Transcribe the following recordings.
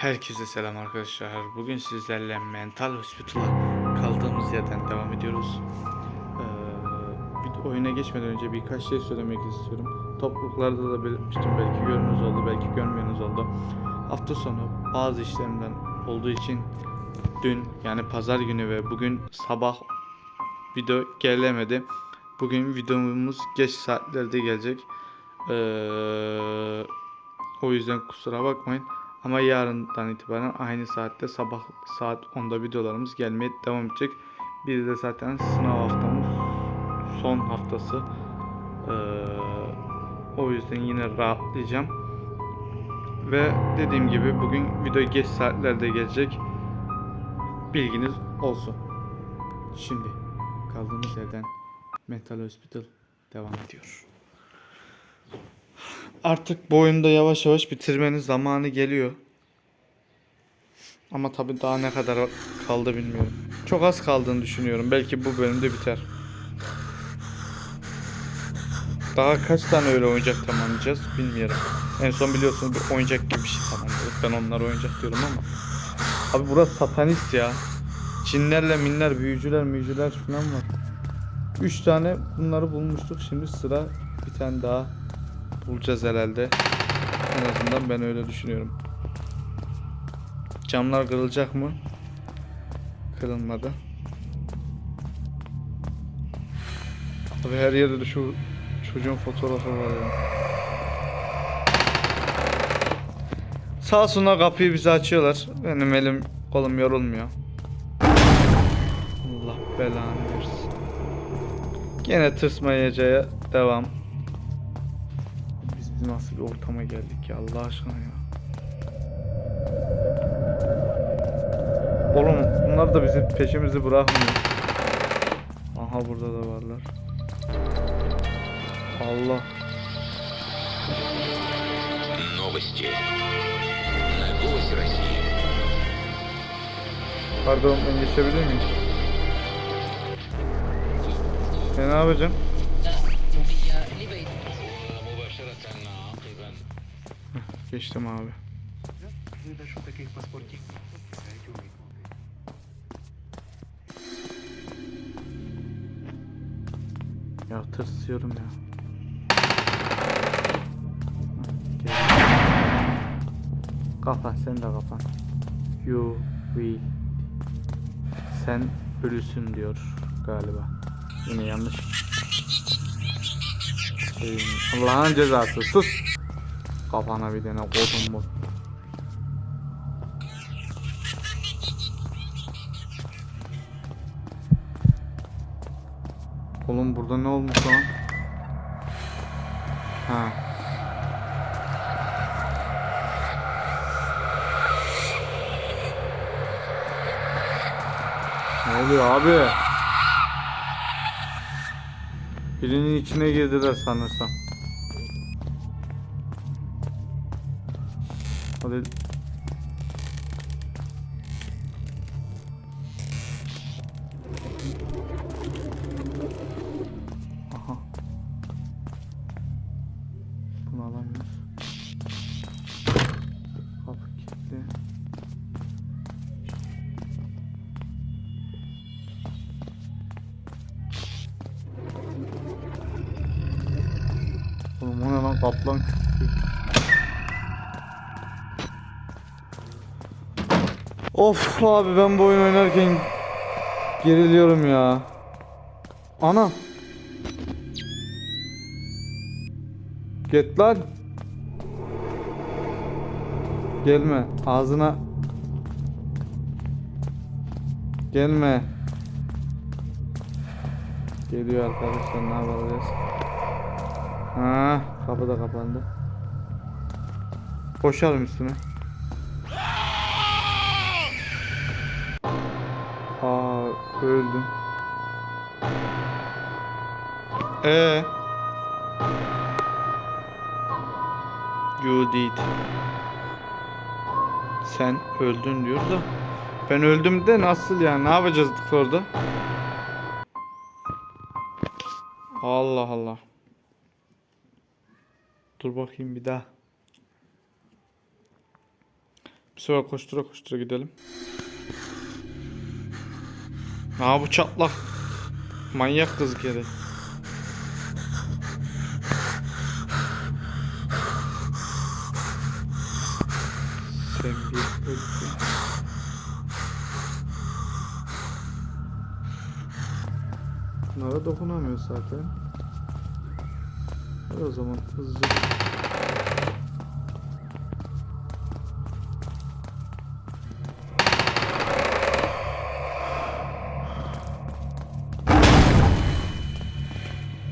Herkese selam arkadaşlar. Bugün sizlerle Mental Hospital'a kaldığımız yerden devam ediyoruz. Ee, oyuna geçmeden önce birkaç şey söylemek istiyorum. Topluluklarda da belirtmiştim. Belki gördüğünüz oldu, belki görmeyeniz oldu. Hafta sonu bazı işlemden olduğu için dün yani pazar günü ve bugün sabah video gelemedi. Bugün videomuz geç saatlerde gelecek. Ee, o yüzden kusura bakmayın. Ama yarından itibaren aynı saatte sabah saat 10'da videolarımız gelmeye devam edecek. Bir de zaten sınav haftamız son haftası. Ee, o yüzden yine rahatlayacağım. Ve dediğim gibi bugün video geç saatlerde gelecek. Bilginiz olsun. Şimdi kaldığımız yerden Mental Hospital devam ediyor. Artık bu oyunu da yavaş yavaş bitirmenin zamanı geliyor. Ama tabi daha ne kadar kaldı bilmiyorum. Çok az kaldığını düşünüyorum. Belki bu bölümde biter. Daha kaç tane öyle oyuncak tamamlayacağız bilmiyorum. En son biliyorsunuz bir oyuncak gibi bir şey tamamladık. Ben onlara oyuncak diyorum ama. Abi burası satanist ya. Cinlerle minler, büyücüler, müyücüler falan var. 3 tane bunları bulmuştuk. Şimdi sıra bir tane daha bulacağız herhalde. En azından ben öyle düşünüyorum. Camlar kırılacak mı? Kırılmadı. Abi her yerde de şu çocuğun fotoğrafı var ya. Sağ olsunlar kapıyı bize açıyorlar. Benim elim kolum yorulmuyor. Allah belanı versin. Gene tırsmayacağa devam. Biz nasıl bir ortama geldik ya Allah aşkına ya. Oğlum bunlar da bizim peşimizi bırakmıyor. Aha burada da varlar. Allah. Новости. На голосе России. Pardon ben geçebilir miyim? Ben ne yapacağım? Geçtim abi. Ya tırsıyorum ya. Kapan sen de kapan. You will. Sen ölüsün diyor galiba. Yine yanlış. Allah'ın cezası sus. Kafana bir tane kodum bu. Oğlum burada ne olmuş lan? Ha. Ne oluyor abi? Birinin içine girdiler sanırsam. Oğlum o ne lan kaplan küçük. Of abi ben bu oyun oynarken geriliyorum ya. Ana. Get lan. Gelme ağzına. Gelme. Geliyor arkadaşlar ne yapacağız? Ha, kapı da kapandı. Koşalım üstüne. Aa, öldüm. Ee. You did. Sen öldün diyor da. Ben öldüm de nasıl yani? Ne yapacağız orada? Allah Allah. Dur bakayım bir daha. Bir sefer koştura koştura gidelim. Aa bu çatlak. Manyak kız kere. Sen bir ölçü. Bunlara dokunamıyor zaten. Hadi o zaman hızlıca.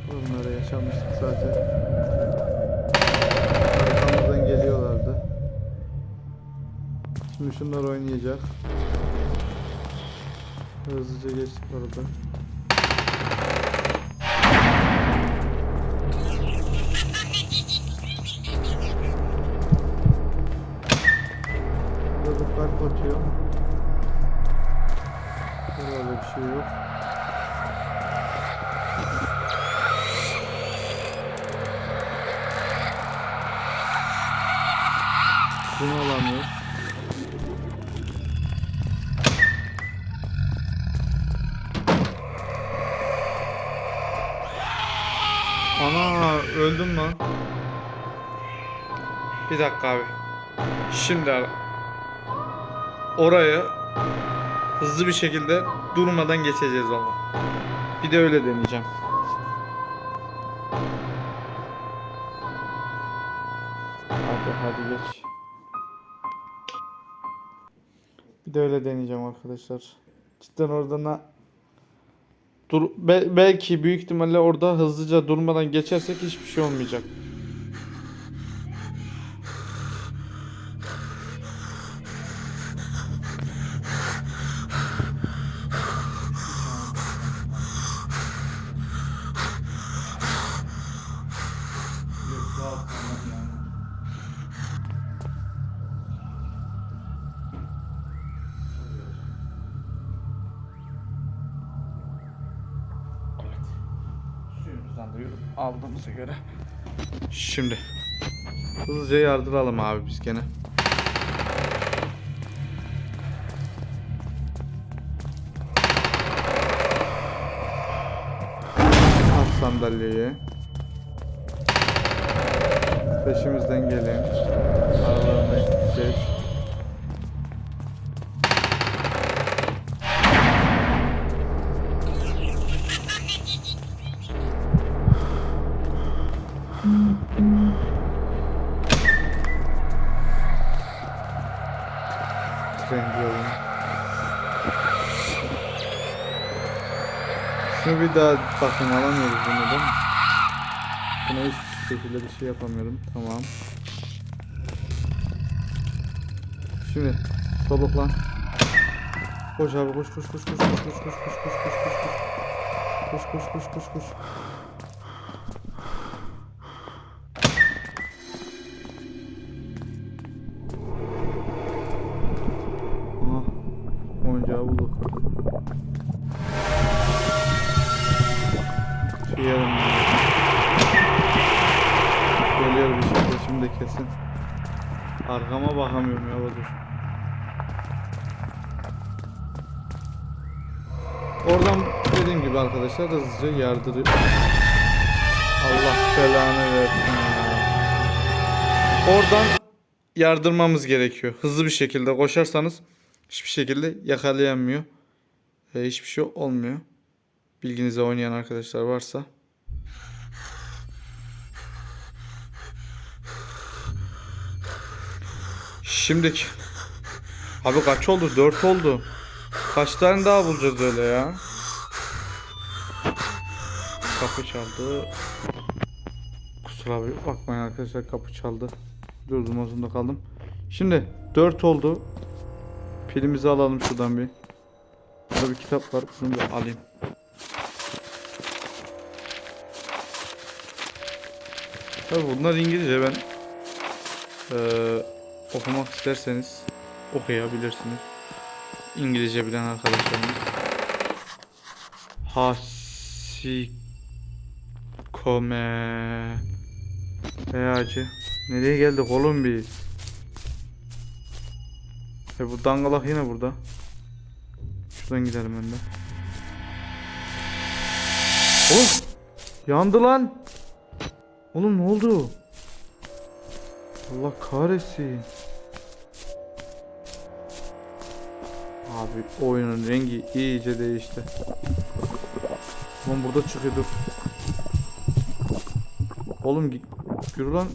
Bunlara yaşamıştık zaten. Arkamızdan geliyorlardı. Şimdi şunlar oynayacak. Hızlıca geçtik orada. Bir dakika abi. Şimdi ara- oraya hızlı bir şekilde durmadan geçeceğiz valla. Bir de öyle deneyeceğim. Hadi hadi geç. Bir de öyle deneyeceğim arkadaşlar. Cidden orada na Dur be- belki büyük ihtimalle orada hızlıca durmadan geçersek hiçbir şey olmayacak. Aldığımıza göre. Şimdi hızlıca yardıralım abi biz gene. Al sandalyeyi. Peşimizden gelin. Aralarına gideceğiz. Şunu bir daha bakın alamıyoruz bunu değil mi? Buna hiçbir şekilde bir şey yapamıyorum. Tamam. Şimdi soluklan. Koş abi koş koş koş koş koş koş koş koş koş koş koş koş. Koş koş koş koş koş. Oradan dediğim gibi arkadaşlar hızlıca yardırıyor. Allah belanı versin. Oradan yardırmamız gerekiyor. Hızlı bir şekilde koşarsanız hiçbir şekilde yakalayamıyor. Ve hiçbir şey olmuyor. Bilginize oynayan arkadaşlar varsa. Şimdiki. Abi kaç oldu? 4 oldu. Kaç tane daha bulacağız öyle ya? Kapı çaldı. Kusura bakmayın arkadaşlar kapı çaldı. Durdurma zorunda kaldım. Şimdi 4 oldu. Pilimizi alalım şuradan bir. Burada bir kitap var. Bunu bir alayım. Tabi bunlar İngilizce ben eee, okumak isterseniz okuyabilirsiniz. İngilizce bilen arkadaşlarımız. Hasikome Beyacı. Nereye geldik oğlum biz? E bu dangalak yine burada. Şuradan gidelim ben de. Oğlum! Yandı lan! Oğlum ne oldu? Allah kahretsin. Abi oyunun rengi iyice değişti. Lan burada çıkıyor dur. Oğlum yürü lan.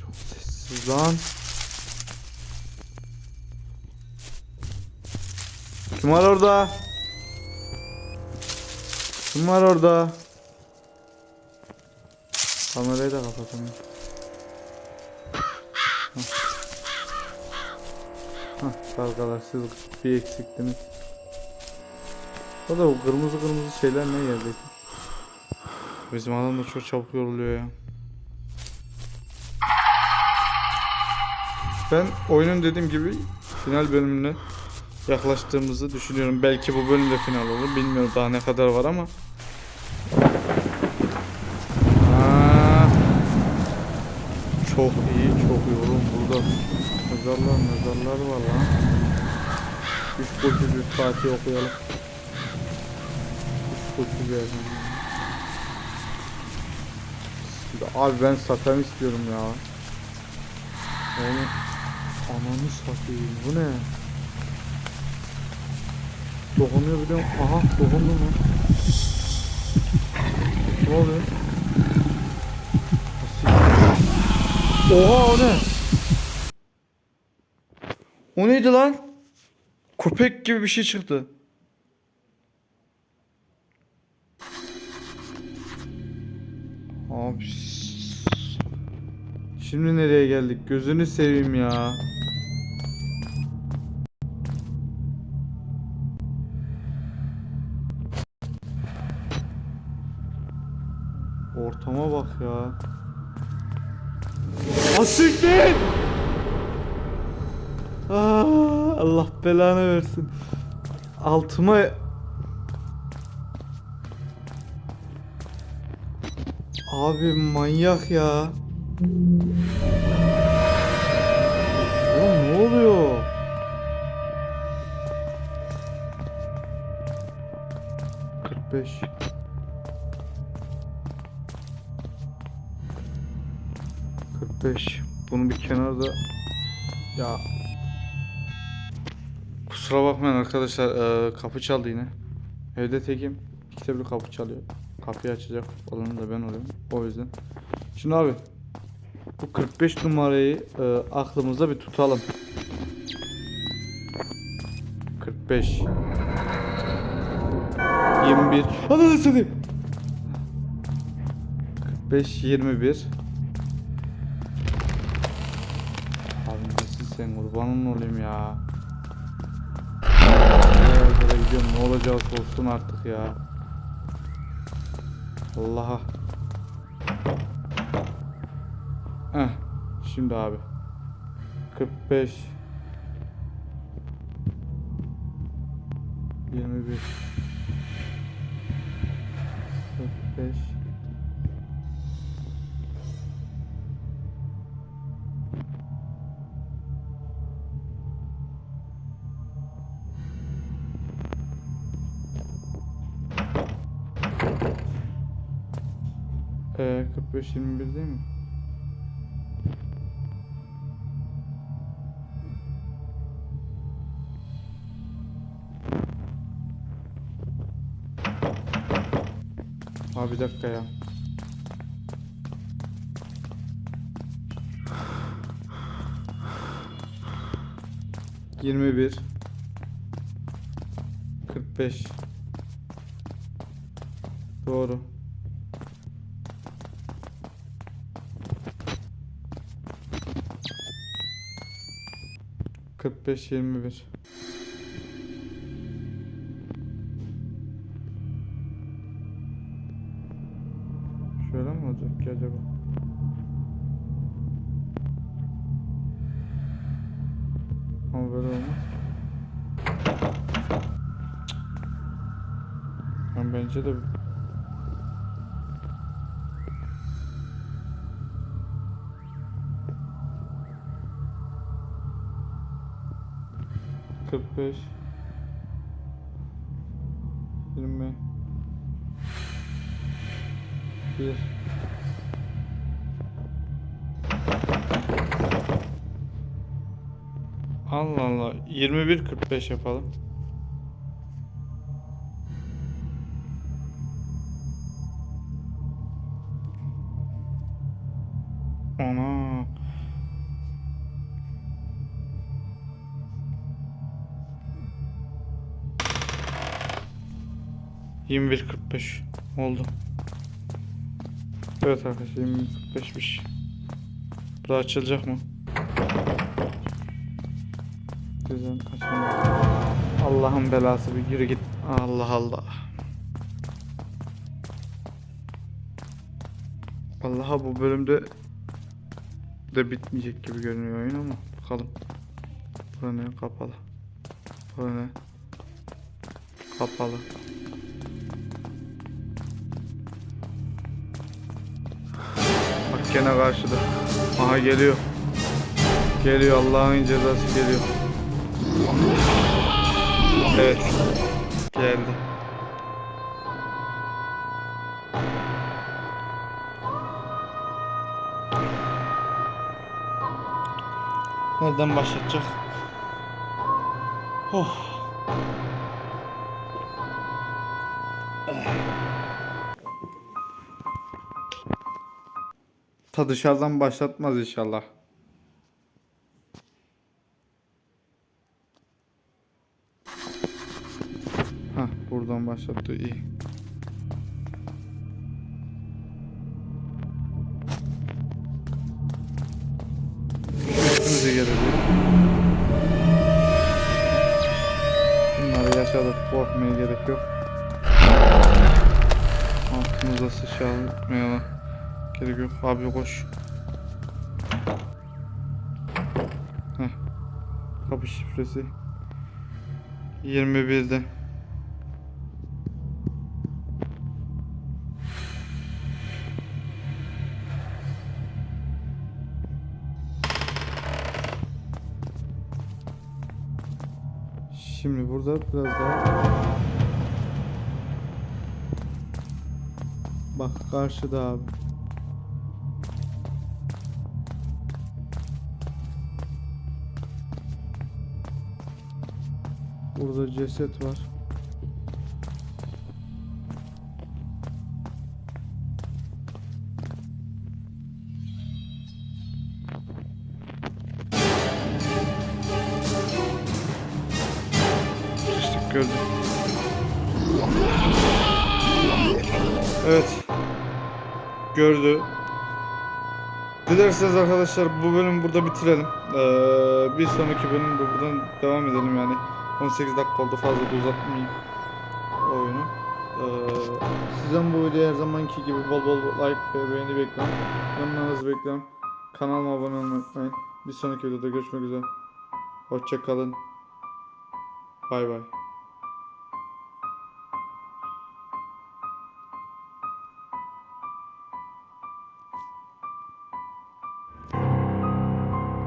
Çok sessiz lan. Kim var orada? Kim var orada? Kamerayı da kapatamıyorum. Hah. Siz bir eksiktiniz. O da o kırmızı kırmızı şeyler ne geldi? Bizim adam da çok çabuk yoruluyor ya. Ben oyunun dediğim gibi final bölümüne yaklaştığımızı düşünüyorum. Belki bu bölümde final olur. Bilmiyorum daha ne kadar var ama. Çok iyi, çok yorum burada. Mezarlar, mezarlar var lan. Üç koşu bir Fatih okuyalım. Üç koşu bir Abi ben satam istiyorum ya. Yani ananı satayım bu ne? Dokunuyor biliyorum. Aha dokundu mu? Ne oluyor? Oha o ne? O neydi lan? Köpek gibi bir şey çıktı. Abi. Şimdi nereye geldik? Gözünü seveyim ya. Ortama bak ya. Asiktir! Aa, Allah belanı versin. Altıma Abi manyak ya. Oğlum ne oluyor? Beş. Kırk beş. Bunu bir kenarda ya Kusura bakmayın arkadaşlar eee, kapı çaldı yine. Evde tekim. İkide bir kapı çalıyor. Kapıyı açacak olan da ben olayım. O yüzden. Şimdi abi bu 45 numarayı eee, aklımızda bir tutalım. 45 21 Ananı satayım. 45 21 sen kurbanın olayım ya. Nereye gidiyorum ne olacaksa olsun artık ya. Allah'a. Heh, şimdi abi. 45 21 45 21 değil mi? Abi bir dakika ya. Yirmi bir. Kırk beş. Doğru. Kırk beş yirmi bir. Şöyle mi olacak ki acaba? Ama böyle olmaz. Yani bence de 45 20 1 Allah Allah 21 45 yapalım. 21.45 oldu. Evet arkadaşlar 21.45'miş. Bu da açılacak mı? Güzel açılacak. Allah'ın belası bir yürü git. Allah Allah. Allah'a bu bölümde de bitmeyecek gibi görünüyor oyun ama bakalım. Burası ne kapalı. Burası ne? Kapalı. Gene karşıda. Aha geliyor. Geliyor Allah'ın cezası geliyor. Evet. Geldi. Nereden başlatacak? Oh. Ta dışarıdan başlatmaz inşallah. Hah buradan başlattı iyi. Üstümüze gelebilir. Bunları yaşadık korkmaya gerek yok. Altımıza sıçrayalım. Gerek yok abi koş. Heh. Kapı şifresi. 21'de. Şimdi burada biraz daha Bak karşıda abi. Burada ceset var. Sıçtık gördüm. Evet. Gördü. Dilerseniz arkadaşlar bu bölümü burada bitirelim. Ee, bir sonraki bölümde buradan devam edelim yani. 18 dakika oldu fazla da uzatmayayım oyunu. Ee, sizden bu videoya her zamanki gibi bol bol like ve beğeni bekliyorum. Yorumlarınızı bekliyorum. Kanalıma abone olmayı unutmayın. Bir sonraki videoda görüşmek üzere. Hoşçakalın. Bay bay.